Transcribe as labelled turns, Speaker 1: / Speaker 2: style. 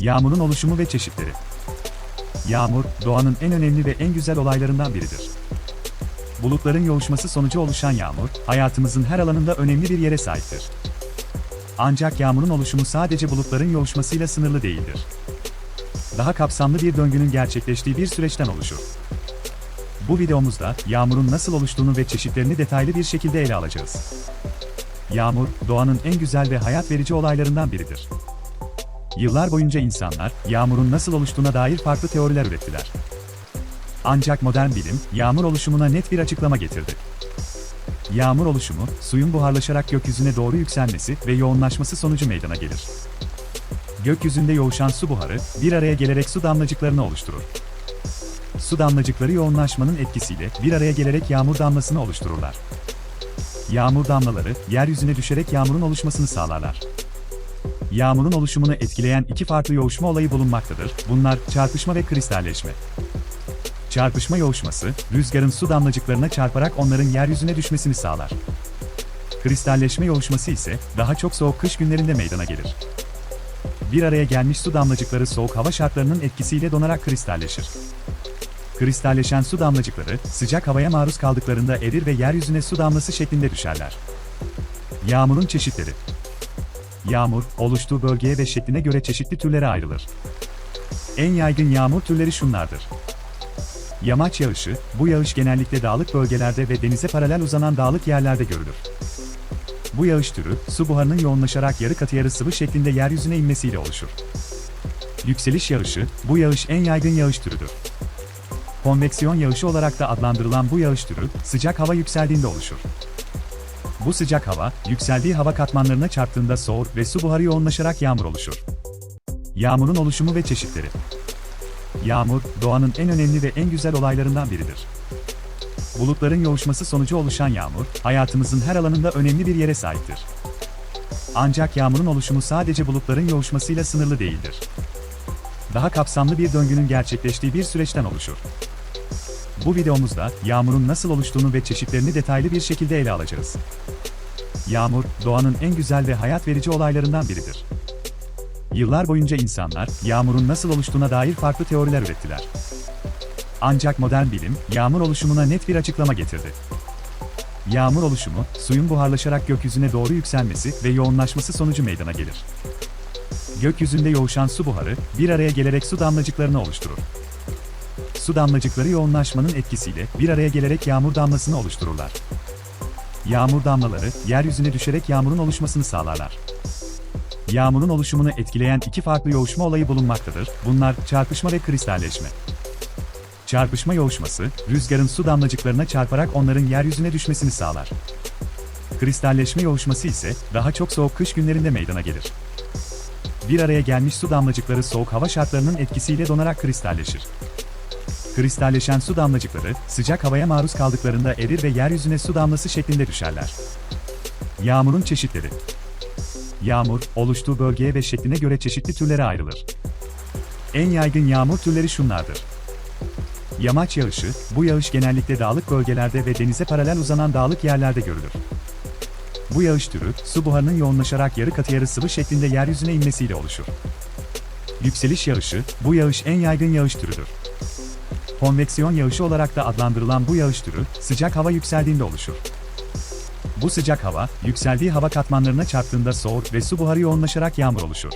Speaker 1: Yağmurun oluşumu ve çeşitleri. Yağmur, doğanın en önemli ve en güzel olaylarından biridir. Bulutların yoğuşması sonucu oluşan yağmur, hayatımızın her alanında önemli bir yere sahiptir. Ancak yağmurun oluşumu sadece bulutların yoğuşmasıyla sınırlı değildir. Daha kapsamlı bir döngünün gerçekleştiği bir süreçten oluşur. Bu videomuzda yağmurun nasıl oluştuğunu ve çeşitlerini detaylı bir şekilde ele alacağız. Yağmur, doğanın en güzel ve hayat verici olaylarından biridir. Yıllar boyunca insanlar, yağmurun nasıl oluştuğuna dair farklı teoriler ürettiler. Ancak modern bilim, yağmur oluşumuna net bir açıklama getirdi. Yağmur oluşumu, suyun buharlaşarak gökyüzüne doğru yükselmesi ve yoğunlaşması sonucu meydana gelir. Gökyüzünde yoğuşan su buharı, bir araya gelerek su damlacıklarını oluşturur. Su damlacıkları yoğunlaşmanın etkisiyle bir araya gelerek yağmur damlasını oluştururlar. Yağmur damlaları, yeryüzüne düşerek yağmurun oluşmasını sağlarlar. Yağmurun oluşumunu etkileyen iki farklı yoğuşma olayı bulunmaktadır. Bunlar çarpışma ve kristalleşme. Çarpışma yoğuşması, rüzgarın su damlacıklarına çarparak onların yeryüzüne düşmesini sağlar. Kristalleşme yoğuşması ise daha çok soğuk kış günlerinde meydana gelir. Bir araya gelmiş su damlacıkları soğuk hava şartlarının etkisiyle donarak kristalleşir. Kristalleşen su damlacıkları sıcak havaya maruz kaldıklarında erir ve yeryüzüne su damlası şeklinde düşerler. Yağmurun çeşitleri Yağmur, oluştuğu bölgeye ve şekline göre çeşitli türlere ayrılır. En yaygın yağmur türleri şunlardır. Yamaç yağışı, bu yağış genellikle dağlık bölgelerde ve denize paralel uzanan dağlık yerlerde görülür. Bu yağış türü, su buharının yoğunlaşarak yarı katı yarı sıvı şeklinde yeryüzüne inmesiyle oluşur. Yükseliş yağışı, bu yağış en yaygın yağış türüdür. Konveksiyon yağışı olarak da adlandırılan bu yağış türü, sıcak hava yükseldiğinde oluşur. Bu sıcak hava, yükseldiği hava katmanlarına çarptığında soğur ve su buharı yoğunlaşarak yağmur oluşur. Yağmurun oluşumu ve çeşitleri. Yağmur, doğanın en önemli ve en güzel olaylarından biridir. Bulutların yoğuşması sonucu oluşan yağmur, hayatımızın her alanında önemli bir yere sahiptir. Ancak yağmurun oluşumu sadece bulutların yoğuşmasıyla sınırlı değildir. Daha kapsamlı bir döngünün gerçekleştiği bir süreçten oluşur. Bu videomuzda yağmurun nasıl oluştuğunu ve çeşitlerini detaylı bir şekilde ele alacağız. Yağmur, doğanın en güzel ve hayat verici olaylarından biridir. Yıllar boyunca insanlar, yağmurun nasıl oluştuğuna dair farklı teoriler ürettiler. Ancak modern bilim, yağmur oluşumuna net bir açıklama getirdi. Yağmur oluşumu, suyun buharlaşarak gökyüzüne doğru yükselmesi ve yoğunlaşması sonucu meydana gelir. Gökyüzünde yoğuşan su buharı, bir araya gelerek su damlacıklarını oluşturur. Su damlacıkları yoğunlaşmanın etkisiyle bir araya gelerek yağmur damlasını oluştururlar. Yağmur damlaları, yeryüzüne düşerek yağmurun oluşmasını sağlarlar. Yağmurun oluşumunu etkileyen iki farklı yoğuşma olayı bulunmaktadır. Bunlar çarpışma ve kristalleşme. Çarpışma yoğuşması, rüzgarın su damlacıklarına çarparak onların yeryüzüne düşmesini sağlar. Kristalleşme yoğuşması ise daha çok soğuk kış günlerinde meydana gelir. Bir araya gelmiş su damlacıkları soğuk hava şartlarının etkisiyle donarak kristalleşir. Kristalleşen su damlacıkları sıcak havaya maruz kaldıklarında erir ve yeryüzüne su damlası şeklinde düşerler. Yağmurun çeşitleri Yağmur, oluştuğu bölgeye ve şekline göre çeşitli türlere ayrılır. En yaygın yağmur türleri şunlardır. Yamaç yağışı, bu yağış genellikle dağlık bölgelerde ve denize paralel uzanan dağlık yerlerde görülür. Bu yağış türü, su buharının yoğunlaşarak yarı katı yarı sıvı şeklinde yeryüzüne inmesiyle oluşur. Yükseliş yağışı, bu yağış en yaygın yağış türüdür. Konveksiyon yağışı olarak da adlandırılan bu yağış türü, sıcak hava yükseldiğinde oluşur. Bu sıcak hava, yükseldiği hava katmanlarına çarptığında soğur ve su buharı yoğunlaşarak yağmur oluşur.